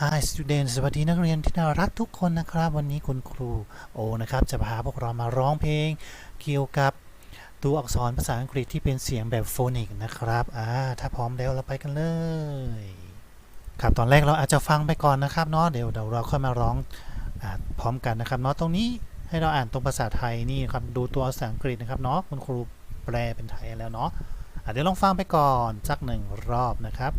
Hi students สวัสดีนักเรียนที่น่ารักทุกคนนะครับ วันนี้คุณครูโอนะครับจะพาพวกเรามาร้องเพลงเกี่ยวกับตัวอักษรภาษาอังกฤษที่เป็นเสียงแบบโฟนิกนะครับอ่าถ้าพร้อมแล้วเราไปกันเลย ครับตอนแรกเราอาจจะฟังไปก่อนนะครับเนาะเดี๋ยวเดี๋ยวเราค่อยมาร้องอพร้อมกันนะครับเนาะตรงนี้ให้เราอ่านตรงภาษาไทยนี่ครับดูตัวภาษาอังกฤษนะครับเนาะคุณครูแปลเป็นไทยแล้วเนาะอะเดี๋ยวลองฟังไปก่อนสักหนึ่งรอบนะครับ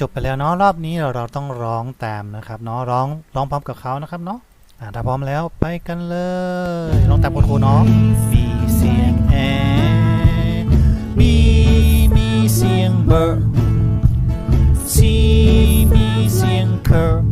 จบไปแล้วเนาะรอบนี้เราเราต้องร้องตามนะครับเนาะร้องร้องพร้อมกับเขานะครับเนาะอ่าถ้าพร้อมแล้วไปกันเลยร้องตามคุณครูเนาะมีเสียงแอมีมีเสียงเบอร์ซีมีเสียงเคอร์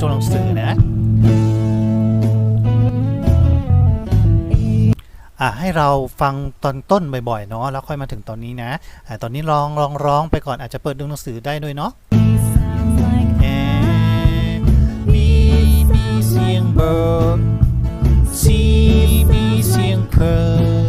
ตัวหนังสือนะอะให้เราฟังตอนต้นบ่อยๆเนาะแล้วค่อยมาถึงตอนนี้นะอะตอนนี้ลองลองร้องไปก่อนอาจจะเปิดดูหนังสือได้ด้วยเนาะ Sounds like แอมีมีเสียงเบอร์ซีมีเสียงเคอ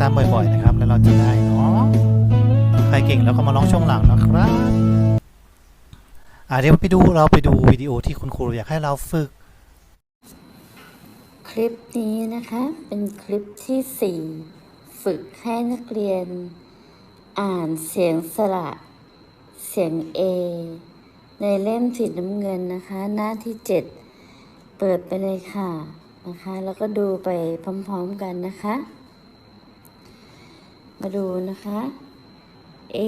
ตามบ่อยๆนะครับ แล้วเราจะได้เนาะใครเก่งแล้วก็มาร้องช่วงหลังนะครับอ่าเดี๋ยวไปดูเราไปดูวิดีโอที่คุณครูอยากให้เราฝึก คลิปนี้นะคะ เป็นคลิปที่4ฝึกให้นักเรียน อ่านเสียงสระเสียง A ในเล่มสีน้ำเงินนะคะ หน้าที่ 7 เปิดไปเลยค่ะนะคะ แล้วก็ดูไปพร้อมๆกันนะคะ มาดูนะคะ A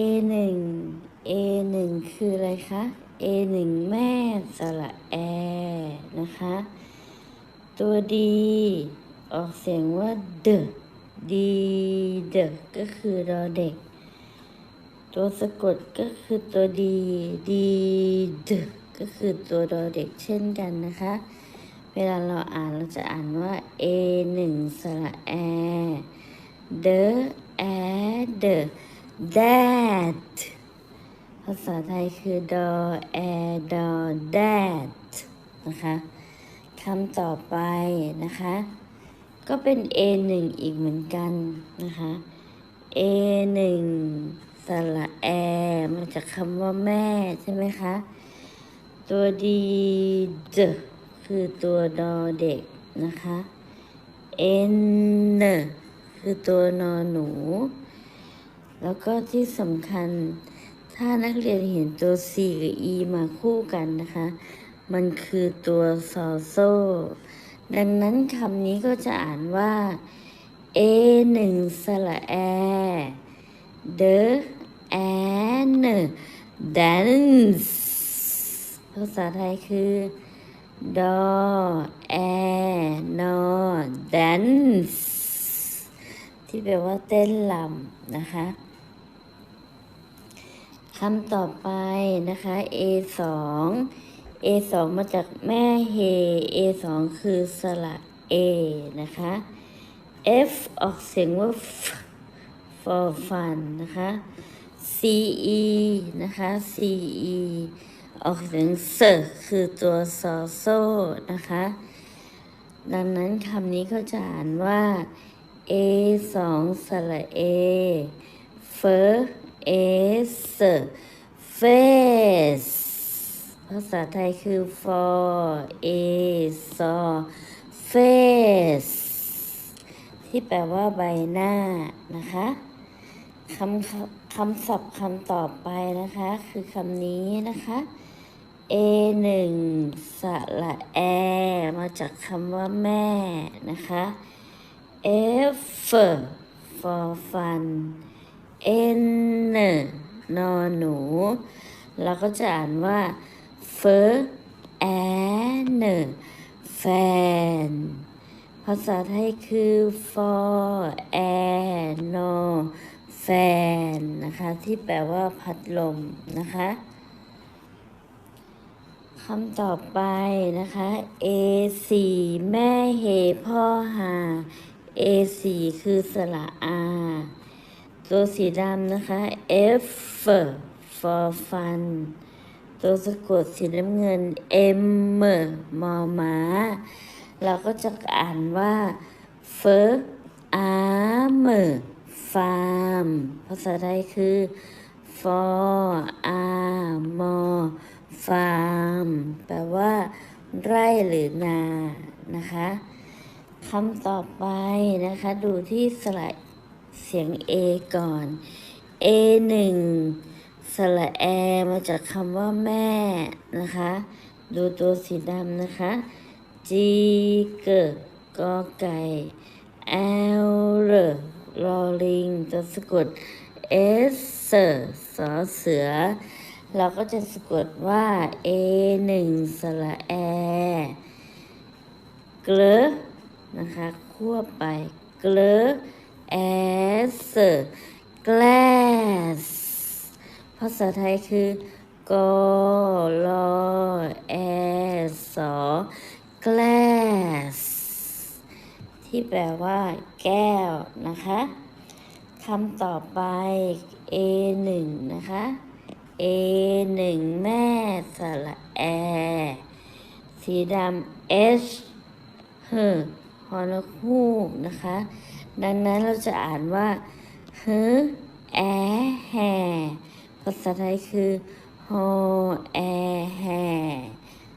1 A 1คืออะไรคะ A 1แม่สระแอนะคะ ตัวดีออกเสียงว่าเดดีเดก็คือรอเด็ก ตัวสะกดก็คือตัวดีดีดก็คือตัวรอเด็กเช่นกันนะคะ เวลาเราอ่านเราจะอ่านว่า A หนึ่งสระแอเดแอเด that ภาษาไทยคือ ดอแอดอ that นะคะคำต่อไปนะคะ ก็เป็น A 1อีกเหมือนกันนะคะ A 1สระแอมาจากคำว่าแม่ใช่ไหมคะ ตัวดีเดคือตัวดอเด็กนะคะ N คือตัวนอหนู แล้วก็ที่สำคัญถ้านักเรียนเห็นตัว C กับ E มาคู่กันนะคะ มันคือตัวซอโซดังนั้นคำนี้ก็จะอ่านว่า A หนึ่งสระแอเดแอนแดนส์ภาษาไทยคือดอแอนอแดนส์ ที่แปลว่าเต้นลำนะคะคำต่อไปนะคะ A สอง A สองมาจากแม่เฮ A สองคือสระ A นะคะ F ออกเสียงว่า F for fun นะคะ C E นะคะ C E ออกเสียงเซคือตัวซอโซนะคะ ดังนั้นคำนี้ก็จะอ่านว่า A สองสระเฟอ A เซ face ภาษาไทยคือ for a saw face ที่แปลว่าใบหน้านะคะคำคำศัพท์คำต่อไปนะคะ คือคำนี้นะคะ A หนึ่งสระแอ มาจากคำว่าแม่นะคะ F for fun N นอหนู เราก็จะอ่านว่าเฟอแอนแฟนภาษาไทยคือ for and no fan นะคะ ที่แปลว่าพัดลมนะคะคำต่อไปนะคะ A 4 แม่เฮพ่อหา A 4 คือสระ R ตัวสีดำนะคะ F for fun ตัวสะกดสีน้ำเงิน M มอม้า เราก็จะอ่านว่า f a r m farm ภาษาไทยคือ for arm farm แปลว่า ไร่หรือนานะคะ คำต่อไปนะคะ ดูที่สระเสียง A ก่อน A หนึ่งสระแอมาจากคำว่าแม่นะคะ ดูตัวสีดำนะคะ G เกิดกอไก่ L เรลอลิงตัวสะกด S เสอสอเสือ เราก็จะสะกดว่า A หนึ่งสระแอเกลอ นะคะคั่วไปเกลอแอส glass ภาษาไทยคือกอลอแอสอ glass ที่แปลว่า แก้วนะคะคำต่อไป A หนึ่งนะคะ A หนึ่งแม่สระแอ สีดำ H เฮ ฮอนกฮูกนะคะ ดังนั้นเราจะอ่านว่าเฮแอแฮภาษาไทยคือฮอแอแฮ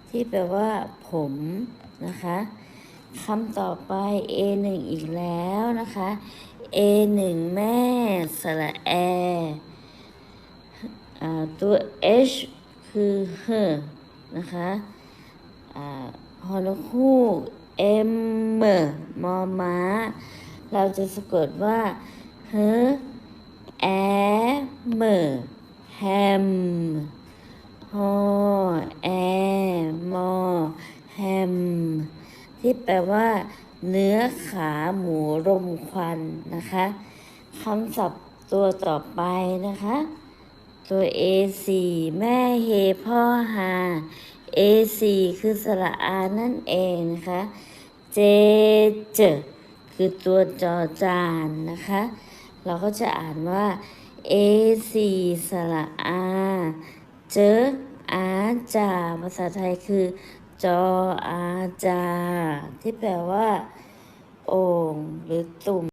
ที่แปลว่าผมนะคะคำต่อไป A หนึ่งอีกแล้วนะคะ A หนึ่งแม่สระแอตัว H คือเฮนะคะฮอ่าฮอนก ฮูก M เมอมอม้า เราจะสะกดว่าเฮอแอเมอแฮมฮอแอมอแฮมที่แปลว่าเนื้อขาหมูรมควันนะคะคำศัพท์ตัวต่อไปนะคะ ตัว A4 แม่เฮพ่อหา A4 คือสระอานั่นเองนะคะ J เจคือตัวจอจานนะคะ เราก็จะอ่านว่า A4 สระอาเจออาจาภาษาไทยคือ จออาจา ที่แปลว่า โอ่งหรือตุ่ม